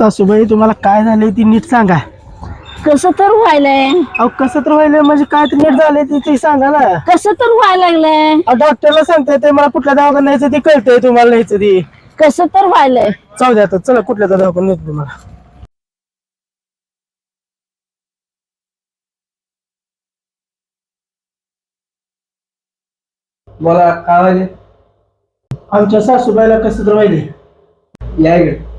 सासूबाई तुम्हाला काय झालंय ती नीट सांगा. कसं तर व्हायलंय? अहो कसं तर व्हायला म्हणजे काय तर नीट झालंय ती ते सांगा ना. कसं तर व्हायला लागलंय? अहो डॉक्टरला सांगताय ते मला कुठल्या दवाखान्यात न्यायचं ते कळतंय तुम्हाला न्यायचं ती. कसं तर व्हायलंय? जाऊ द्या आता चला कुठल्या तर दवाखान्यात नेतो तुम्हाला. बोला काय व्हायले आमच्या सासूबाईला कसं तर व्हायले या इकडे.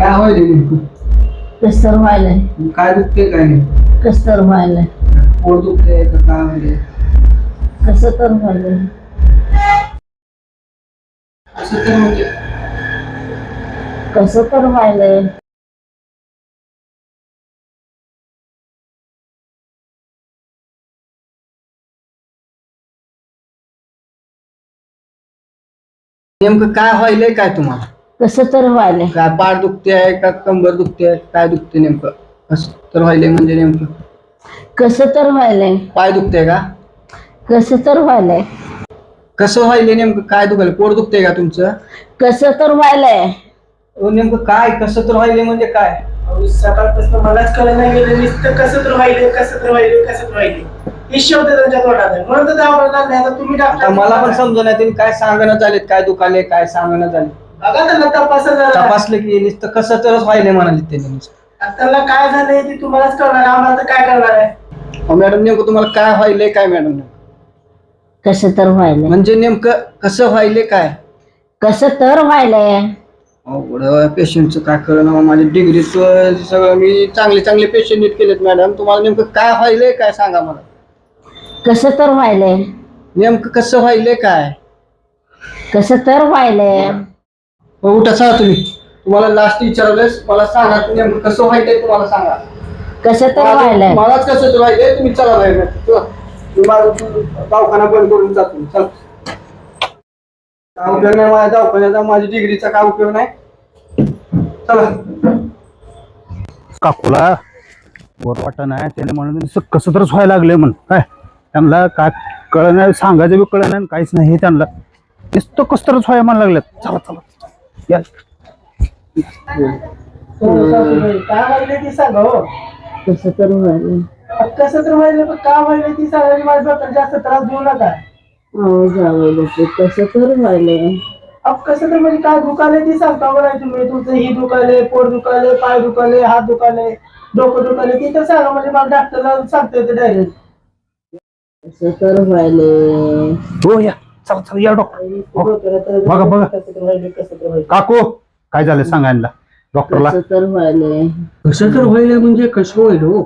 काय व्हायले नेमकं? कसं तर व्हायलंय. काय दुखते काय नाही? कसं तर व्हायलंय. पोट दुखते का काय व्हायले कसं तर व्हायलंय. असं तर म्हणजे? कसं तर व्हायलंय. नेमकं काय व्हायलंय काय तुम्हाला? कसं तर व्हायलंय. काय पाठ दुखते आहे का? कंबर दुखते आहे? काय दुखते नेमकं? असं तर व्हायलंय म्हणजे नेमकं. कसं तर व्हायलंय. पाय दुखते का? कसं तर व्हायलंय. कसं व्हायलंय नेमकं? काय दुखायला पोट दुखते का तुमचं? कसं तर व्हायलंय. अहो, नेमकं काय? कसं तर व्हायलंय म्हणजे काय? अहो, सकाळपासून मलाच कळलं नाही गेलं. नुसतं कसं तर व्हायले कसं तर व्हायले कसं तर व्हायले हे शब्द त्यांच्या तोंडात आहे. म्हणून तर. आता तुम्ही आता डॉक्टर मला पण समजून त्यांनी काय सांगणं झालेत काय दुखाले काय सांगणं झाले बघा त्यांना तपासा जरा. तपासलं की नुसतं कसं तरच व्हायले म्हणाले त्यांनी नुसतं. आता त्यांना काय झालंय ते तुम्हालाच कळणार. आम्हाला तर काय करणार आहे? अहो, मॅडम नेमकं तुम्हाला काय व्हायलंय काय मॅडम? कसं तर व्हायलंय. म्हणजे नेमकं कसं व्हायले काय? कसं तर व्हायलंय. अवघड पेशंटचं काय कळलं माझ्या डिग्रीत सगळं मी चांगले चांगले पेशंट नीट केलेत मॅडम. तुम्हाला नेमकं काय व्हायलंय काय सांगा मला? कसं तर व्हायलंय. नेमकं कसं व्हायलंय काय? कसं तर व्हायलंय. हो, उठा सांगा तुम्ही. तुम्हाला लास्ट विचारलंस मला सांगा नेमकं कसं व्हायलंय तुम्हाला सांगा. कसं तर व्हायलंय? मलाच कसं तर व्हायलंय? तुम्ही चला बाहेर चला. मी माझं दवाखाना बंद करून जातो. चल. काय उपयोग नाही माझ्या दवाखान्याचा? माझ्या डिग्रीचा काय उपयोग नाही? चला. काकूला वर वाटत नाही त्याने म्हणून नुसतं कसं तरच व्हायला लागले म्हण. काय? त्यांना काय कळ नाही सांगायचं बी कळ नाही काहीच नाही हे त्यांना. नुसतं कसं तरच व्हायला म्हणायला लागलेत. चला चला. या हो, सासूबाई, काय व्हायले ती का व्हायले ती सांगा आणि माझ्या डॉक्टर जास्त त्रास देऊ नका अहो जावं लोक कसं तर व्हायलंय अब कसं तर म्हणजे काय दुखाले ती सांगता बरं तुम्ही तुमचं ही दुखाले पोट दुखाले पाय दुखाले हात दुखाले डोकं दुखाले ती तर सांगा म्हणजे मला डॉक्टरला सांगता येते डायरेक्ट कसं तर व्हायलंय हो या। चला चला या डॉक्टर. बघा, बघा. व्हायले व्हायले काकू काय झालं सांगायला डॉक्टरला. कसं तर व्हायलंय? कसं तर व्हायलंय म्हणजे कसं होईल हो?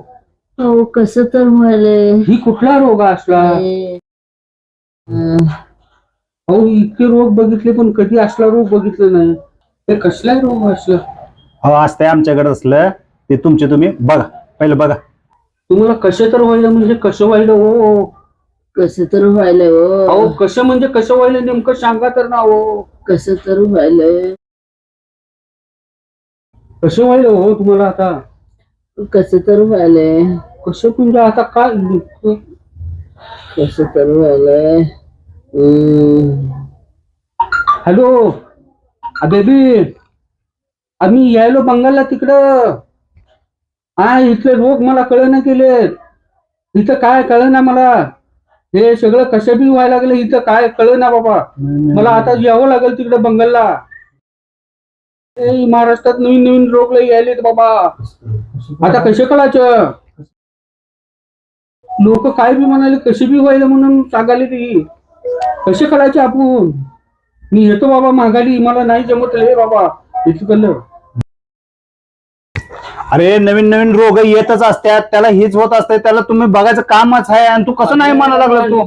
अहो कसं तर व्हायलंय? ही कुठला रोग असला? अं, अहो इतके रोग बघितले पण कधी असला रोग बघितला नाही. हे कसला रोग असला. हो असतंय आमच्याकडे असलं. ते तुमचे तुम्ही बघा. पहिलं बघा. तुम्हाला कसं तर व्हायला म्हणजे कसं व्हायला हो? कसं तर व्हायलंय अहो हो कसं म्हणजे कसं व्हायला नेमकं सांगा तर ना हो कसं तर व्हायलंय. कसं व्हायला हो तुम्हाला आता? कसं तर व्हायलंय. कसं म्हणजे आता काय कसं तर व्हायलंय. हम्म. हॅलो. बेबी. आम्ही यायलो बंगालला तिकडं. हा इथले रोग मला कळना गेले इथं काय कळना मला? हे सगळं कसं बी व्हायला लागलं इथं काय कळना बाबा. मला आता यावं लागेल तिकडे बंगालला. ए, महाराष्ट्रात नवीन नवीन रोग यायलेत बाबा. आता कसे कळायचं? लोक काय बी म्हणाले कसे बी व्हायला म्हणून सांगाले ती. कसे करायचे आपण? मी येतो बाबा माघारी मला नाही जमत रे बाबा. इथं अरे नवीन नवीन रोग येतच असतात. त्याला हेच होत असते. त्याला तुम्ही बघायचं कामच आहे आणि तू कसं नाही म्हणायला लागला तू?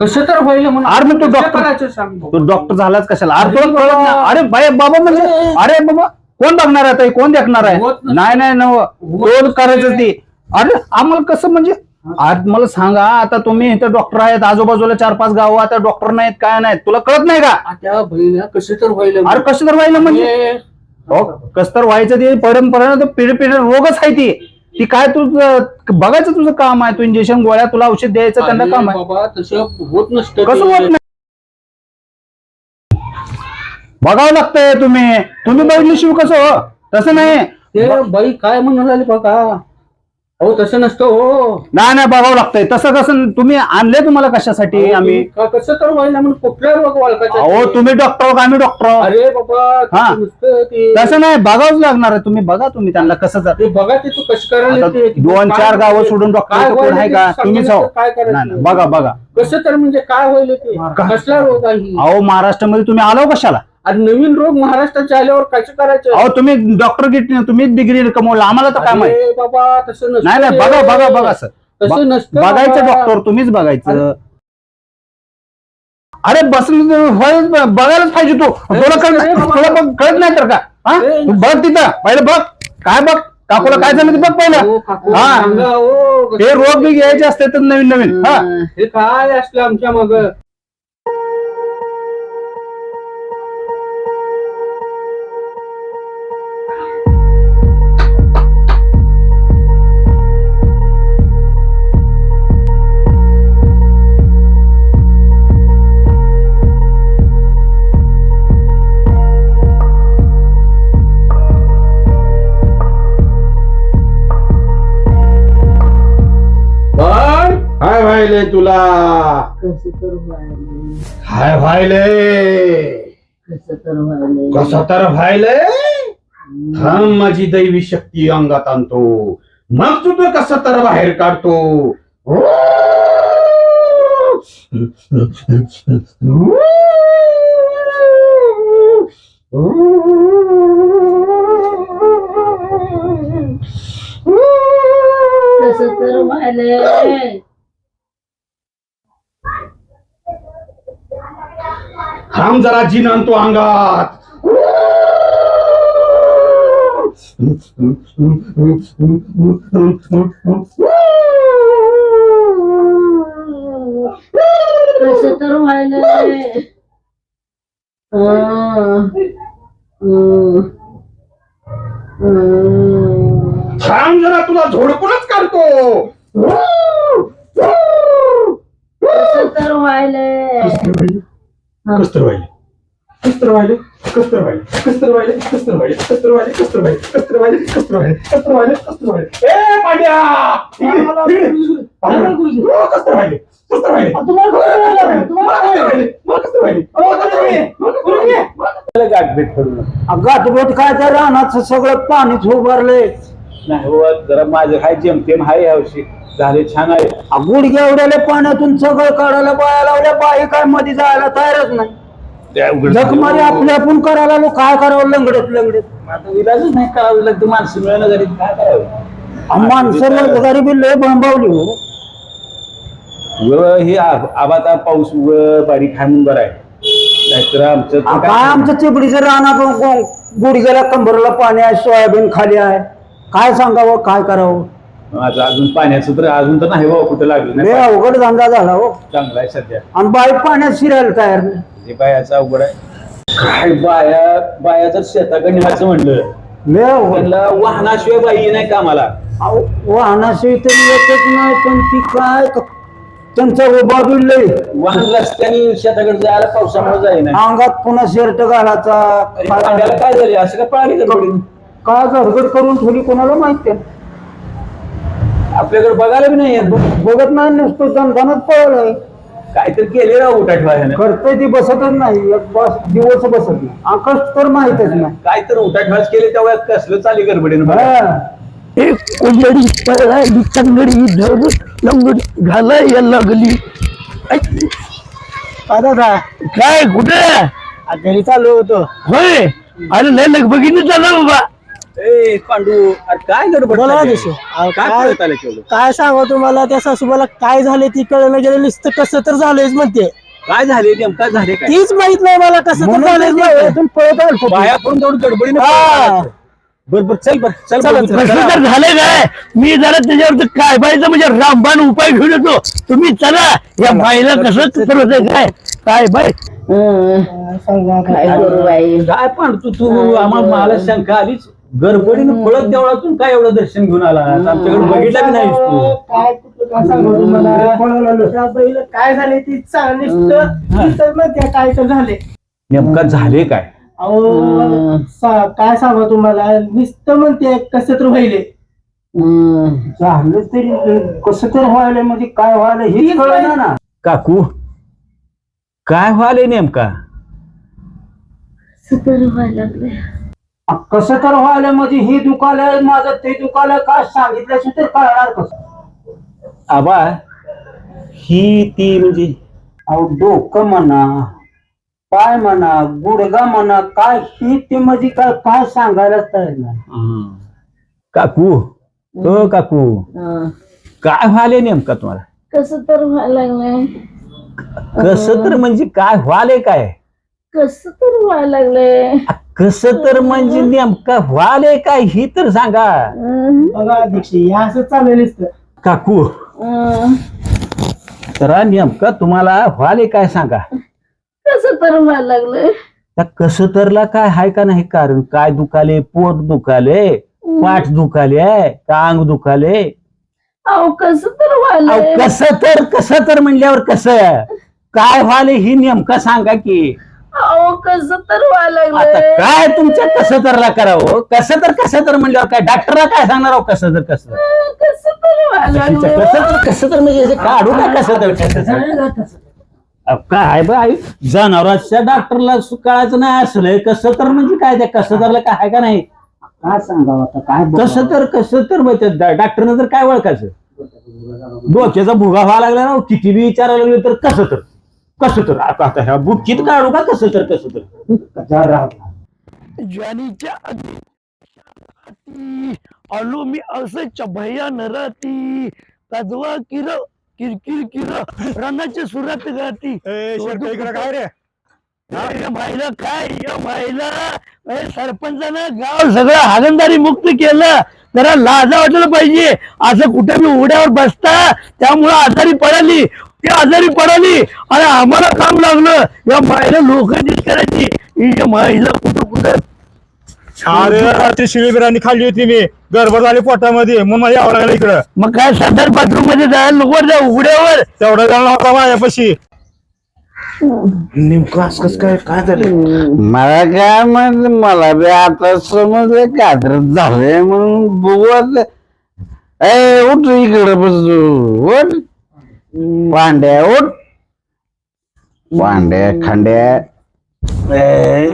कसं तर म्हणून अरे मग तू डॉक्टर- तू डॉक्टर झालाच कशाला? अरे तुला कळत नाही. अरे बाय बाबा म्हणजे अरे बाबा कोण बघणार आहे ताई? कोण देखणार आहे? होत. नाही नाही नव रोज नसेल. करायचं ती अरे आम्हाला कसं म्हणजे आज मला सांगा आता तुम्ही इथं डॉक्टर आहेत आजूबाजूला चार पाच गाव आता डॉक्टर नाहीत काय नाहीत. तुला कळत नाही का? त्या बहिणीला कसं तर व्हायला अरे कसं तर व्हायला म्हणजे? हो कस तर व्हायचं ते परंपरा पिढी पिढी रोगच आहे ती. ती काय तू बघायचं तुझं काम आहे तू इंजेक्शन गोळ्या तुला औषध द्यायचं त्यांना काम आहे. बाबा तसं होत नसतं कसं. होत नाही? बघावं लागतंय तुम्ही. तुम्ही बघितल्याशिवाय कसं? हो तसं नाही. ते बाई काय म्हणून राहिली बघा. हो तसं नसतं हो नाही नाही बघावं लागतंय. तसं कसं तुम्ही आणले तुम्हाला कशासाठी आम्ही? कसं तर व्हायला म्हणून कुठल्या रोग अहो? तुम्ही डॉक्टर आम्ही डॉक्टर अरे बाबा हा. तसं नसतं ते तसं नाही बघावंच लागणार आहे. तुम्ही बघा तुम्ही त्यांना कसं जात ते बघा ते तू कसं करायला आता येते. दोन काय चार गावं सोडून डॉक्टर काय कोण आहे का? तुम्हीच हो काय नाही नाही, करायचं बघा बघा. कसं तर म्हणजे काय होईल ते? कसला रोग आहे? ही? अहो महाराष्ट्रामध्ये तुम्ही आलो कशाला? आणि नवीन रोग महाराष्ट्रात आल्यावर कसं करायचं? अहो तुम्ही डॉक्टर गिट तुम्ही डिग्री कमवला. आम्हाला तर काय माहिती? अरे बाबा तसं नसतं. नाही नाही. बघा बघा बघा सर. तसं नसतं बघायचं बाबा. डॉक्टर तुम्हीच बघायचं. अरे बसलं होय, बघायलाच पाहिजे तू. तुला कळत तुला बघ कळत नाही तर का? हा? तू बघ तिथं. पहिले बघ. काय बघ? काकूला काय झालं ते बघ हो, पहिलं हा. सांगा, हो. हे रोग बी घ्यायचे असते तर नवीन नवीन हा. हे काय असलं आमच्या मग? व्हायलंय तुला. कसं तर व्हायलंय? काय व्हायलंय. कसं तर व्हायलंय? कसं तर व्हायलंय? थांब माझी दैवी शक्ती अंगात आणतो. मग तुझं कसं तर बाहेर काढतो. कसं तर व्हायलंय? थांब जरा जिन आणतो अंगात. कसं तर व्हायलंय. अं, अं, अं. थांब जरा तुला झोडपूनच काढतो. कसं तर व्हायलंय. कस्तर व्हायले कस्तर व्हायले कस्तर व्हायले कस्तर व्हायले कस्तर व्हायले कस्तर व्हायले कस्तर व्हायले कस्तर व्हायले कस्तर व्हायले कस्तर व्हायले कस्तर व्हायले ए पांड्या हो, कस्तर व्हायले कस्तर व्हायले व्हायले मला कस्तर व्हायले गाठभेट काय रानाचं सगळं पाणीच उभारलंय नाही हो जरा माझं हाय जेमतेम हाय यावर्षी झाले छान आहे. गुडघ्या एवढ्याला पाण्यातून सगळं काढायला बाया लावल्या बाई काय मध्ये जायला तयारच नाही. त्या उघड- जखमारी आपल्या आपण करायला लागलो काय करावं लंगडत लंगडत. आता विलाजच नाही करावं लागतं माणसं मिळणं घरी काय करावं? माणसाला गरीबी लय बंबावली हो. व हे आब- आबाता पाऊस व बारीक हाय म्हणून बरं आहे. नाहीतर आमचं आ, काय काय आमच्या चिपडीचं रानात गुडघ्याला कंबरला पाणी आहे सोयाबीन खाली आहे. काय सांगावं काय करावं? माझं अजून पाण्याचं तर अजून तर नाही बाबा कुठं लागलं लय नाही अवघड धंदा झाला हो. चांगला आहे सध्या. आणि बाई पाण्यात शिरायला तयार नाही. हे बायाचा अवघड आहे. काय बाया बाया जर शेताकडे निघायचं म्हणलं लय अवघड. त्यांना वाहनाशिवाय बाई नाही कामाला. अहो, वाहनाशिवाय तरी येतच नाही पण ती काय क- त्यांचा उभा बी लय. वाहन रस्त्याने शेताकडे जायला पावसामुळे जाईना. अंगात पुन्हा शर्ट घालायचा. अरे पांड्याला काय झाले? असं काय पळाली गडबडीने? का गडगड करून ठेवली कोणाला माहिती आहे? आपल्याकडे बघायला बी नाही येत. बघत नाही नुसतं दणदणच पळलंय. काहीतरी केले उठा ठेवायला करतोय ती बसतच नाही एक बस दिवस बसत नाही. आकाश तर माहितच नाही. काय तर उठा ठेवायच केले तेव्हा कसलं चाली गडबडीनं बघा. हा. कोंबडी पळाली तंगडी धरून लंगडी घालायला लागली. ऐ, का दादा. काय कुठे? घरी चालू होतो. होय? अरे लय लगबगीने झाला बाबा. ए पांडू अरे काय गडबड बोला चालली दिसू. आहे? अहो, काय काय- पळत आलं केवढं? काय सांगू तुम्हाला त्या सासूबाला काय झाले ती कळलं गेलं नुसतं कसं तर झालंयच म्हणते काय झाले नेमका झाले काय तीच माहीत नाही मला कसं तर झालंच नाही पळत आलो. बाया पण तेवढं गडबडीनं हा. पळत आलं. बर बर चल बर चल चला, बघू, चला. चला. कसं तर झालंय काय मी जरा त्याच्यावर काय बायचं म्हणजे रामबाण उपाय घेऊन येतो तुम्ही चला या बाईला कसं होतंय काय काय हं. करू बाई काय पण तू तू आम्हाला मला शंका आलीच गडबडीनं पळत देवळातून काय एवढं दर्शन घेऊन आला? आमच्याकडे बघितलं की नाहीस तू. काय कुठलं काय सांगू तुम्हाला त्या बाईला काय झाले? ती काय तर झाले. नेमका झाले काय? अहो सा- काय सांगा तुम्हाला? नुसतं म्हणते कसं तर व्हायले. हं. झालं तरी कसं तर व्हायला म्हणजे काय व्हायला हे कळलं ना. काकू काय व्हायलंय नेमका? कसं तर व्हायला लागलंय. कसं तर व्हायला म्हणजे हे दुखालय माझं ते दुखालय काय सांगितल्याशिवाय तर कळणार कसं? आबा ही ती म्हणजे अहो डोकं म्हणा पाय म्हणा गुडगा म्हणा काय ही ते म्हणजे काय काय सांगायलाच तयार नाही. काकू हो काकू हं. काय व्हायलंय नेमका तुम्हाला? कसं तर व्हायला लागलंय? कसं तर म्हणजे काय व्हायलंय काय? कसं तर व्हायला लागलंय? कसं तर म्हणजे नेमका व्हायलंय काय ही तर सांगा. बघा अध्यक्ष हे असं काकू. तर नेमका तुम्हाला व्हायलंय काय सांगा. कसं तर व्हायला त्या कसं तरला काय आहे का नाही कारण काय दुखाले पोट दुखाले पाठ दुखाले का अंग दुखाले. अहो कसं तर व्हायला कसं तर कसं तर म्हणल्यावर कसं? काय व्हाले ही नेमका सांगा की. अहो कसं तर व्हायला आता लागलंय काय तुमच्या कसं तरला करावं कसं तर कसं तर म्हणल्यावर काय डॉक्टरला काय सांगणार आहो कसं तर कसं तर? कसं तर व्हायला कसं लागलंय? तर कसं तर म्हणजे हे काढू का कसं तर कसं तर? अहो, काय बाय जनावरांच्या डॉक्टरला कळायचं नाही असलं कसं तर म्हणजे काय त्या कसं तरला काय आहे का नाही? काय सांगावं आता? काय? कसं तर कसं तर मग त्या डॉ- डॉक्टरनं तर काय ओळखायचं? डोक्याचा भुगा व्हायला लागला ना किती बी विचारायला लागले तर कसं तर? कसं तर? आता आता ह्या बुक्कीत काढू का कसं तर कसं तर? जा राहू. ज्वानीच्या अति आलो मी असं भैया नराती काजवा किर किरकिर किर रणाच्या सुरात गाती. काय रे? या माईला काय या माईला ए, सरपंचानं गाव सगळं हागंदारी मुक्त केलं. जरा लाजा वाटलं पाहिजे. असं कुठे मी उड्यावर बसता त्यामुळं आजारी पडाली. ती आजारी पडाली आणि आम्हाला काम लागलं. या माईला लोक करायची. माईला कुठं कुठं अरे रात्री शिळी बिर्याणी खाल्ली होती मी. गडबड झाली पोटामध्ये. म्हणून मला यावं लागलं इकडं. मग काय सदर बाथरूममध्ये जायला नको जा उघड्यावर? तेवढा जाणं होता माझ्यापाशी नेमकं असं कसं काय काय झालं? मला काय माहिती मला बी आता समजलं काय झालंय म्हणून बघू आता. ए उठ इकडे बस. उठ. पांड्या उठ पांड्या खांड्या ए,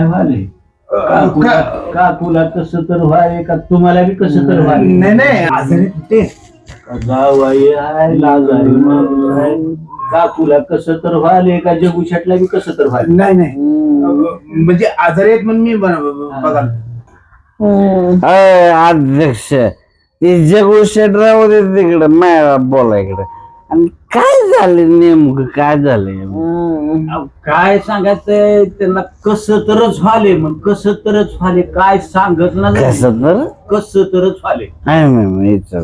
काय व्हायले काकूला कसं तर व्हाय का? तुम्हाला बी कसं तर व्हाय नाही नाही आजारी ते जावाई आहे लाजारी माणूस आहे. काकूला कसं तर व्हायले का? जगू शकला बी कसं तर व्हायले नाही नाही. म्हणजे आजारी आहेत म्हणून मी बन- बघा अय, अध्यक्ष ते जगू शेट राहू दे तिकडे मॅडा बोला इकडे. आणि काय झालं नेमकं? काय झालंय? अहो, काय सांगायचंय? त्यांना कसं तरच व्हाले मग? कसं तरच व्हाले? काय सांगत ना कसं तर कसं तरच व्हाले? नाही विचार.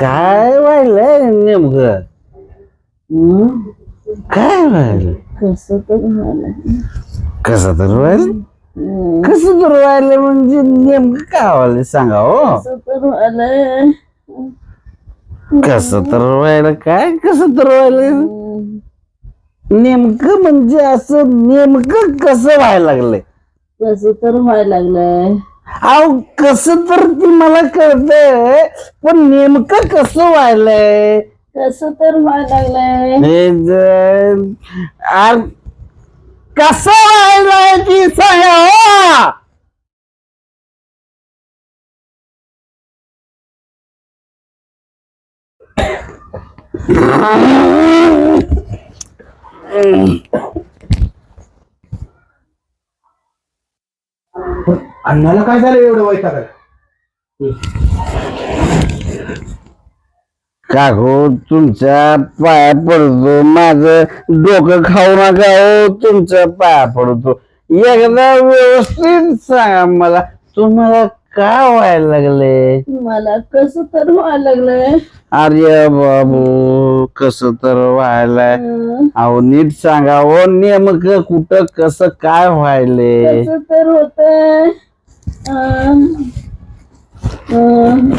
काय व्हायलंय नेमकं? काय व्हायलं कसं तर व्हायला कसं तर व्हायलं कसं तर व्हायलं म्हणजे नेमकं काय व्हायलं सांगा हो. कसं तर व्हायलंय? कसं तर व्हायलं काय कसं तर व्हायलं? नेमकं म्हणजे असं नेमकं कसं व्हायला लागलंय? कसं तर व्हायला लागलंय? अहो कसं तर ती मला कळतंय पण नेमकं कसं व्हायलंय? कसं तर व्हायला लागलंय? हे ज- आर- कसं व्हायलंय ती सांगा हो! अण्णाला काय झालं एवढं वैतागायला का हो तुमच्या पाया पडतो माझं डोकं खाऊ नका हो तुमच्या पाया पडतो. एकदा व्यवस्थित सांगा मला तुम्हाला काय व्हायला लागले? मला कसं तर व्हायला लागलंय. अरे बाबू कस तर व्हायलाय हं, अहो नीट सांगा हो नेमकं कुठं कसं काय व्हायले? कसं तर होतंय. अं, अं,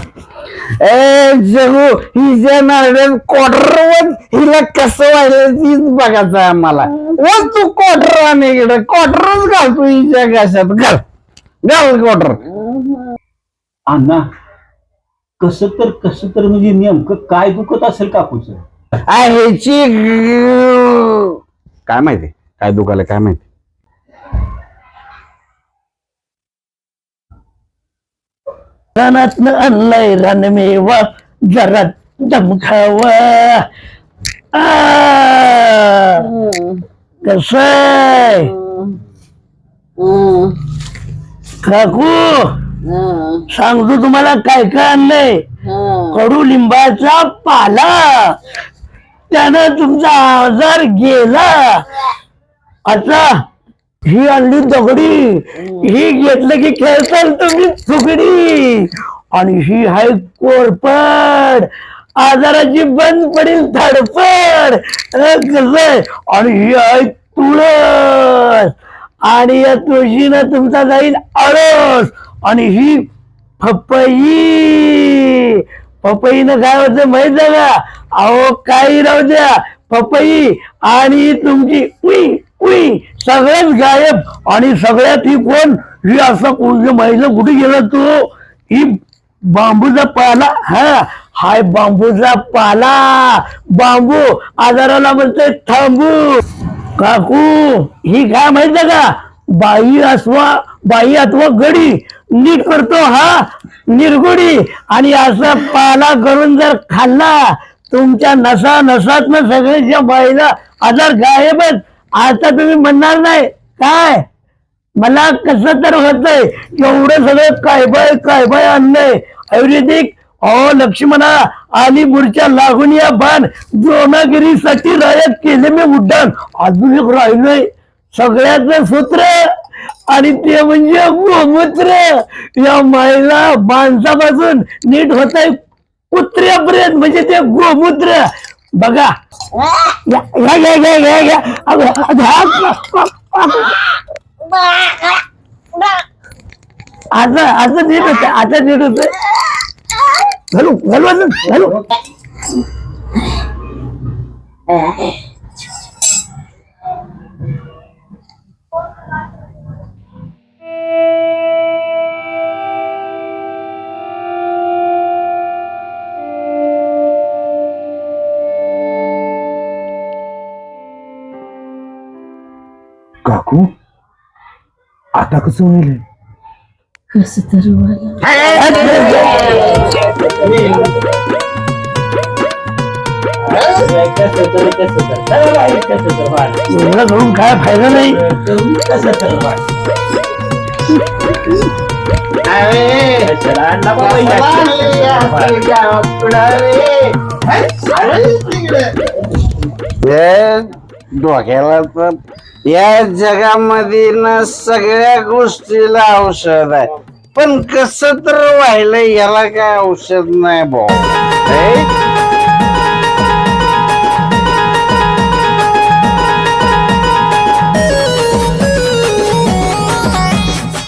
ए जगू हिच्या नारड्यात क्वार्टर हिला कसं व्हायलं तीच बघायचं आहे आम्हाला व तू क्वार्टर आणि इकडे क्वार्टरच घाल तू हिच्या घाशात. घाल घाल क्वार्टर अण्णा कसं तर कसं तर म्हणजे नेमकं काय दुखत असेल काकूच? ह्याची काय माहिती? काय दुखायला काय माहिती? रानातनं आणलाय रानमेवा जरा दमखावा कस काकू! सांगतो तुम्हाला काय काय आणलंय? अं. कडुलिंबाचा पाला. त्यानं तुमचा आजार गेला. आता ही आणली दगडी. ही घेतलं की खेळताल तुम्ही चुकडी आणि ही आहे कोरपड. आजाराची बंद पडेल धडपड. कस आणि ही आहे तुळस. आणि या तुळशीनं तुमचा जाईल आळस. आणि ही पपई. पपईनं काय होतं माहीत आहे का? अहो काही राहू द्या. पपई आणि तुमची उई उई. सगळेच गायब. आणि सगळ्यात ही कोण? ही असं कोणत्या महिला कुठे गेला तो? ही बांबूचा पाला. हा हाय बांबूचा पाला. बांबू आजाराला म्हणते थांबू. काकू ही काय माहीत का? बाई अथवा बाई अथवा गडी. नीट करतो हा? निरगुडी. आणि असा पाला करून जर खाल्ला तुमच्या नसा नसात सगळ्याच्या बाईला आजार गायबच आता तुम्ही म्हणणार नाही. काय? मला कसं तर होतंय एवढं सगळं काय बाय काय बाय आणलंय. आयुर्वेदिक अहो लक्ष्मणा आणि मुरच्या लागून या बाण द्रोणागिरीसाठी रायत केले मी उड्डाण. अजून एक राहिलोय. सगळ्याच सूत्र आणि ते म्हणजे गोमूत्र या मायला माणसापासून नीट होत आहे कुत्र्यापर्यंत म्हणजे ते गोमूत्र बघा. घ्या घ्या घ्या घ्या घ्या घ्या अगं, घ्या. आता आता नीट होत आता नीट होत घालू घालू अजून, घालू. आता कसं होईल? कसं तर एवढं करून काय फायदा नाही. डोक्याला तर या जगामध्ये ना सगळ्या गोष्टीला औषध आहे. पण कसं तर व्हायलं याला काय औषध नाही भाऊ.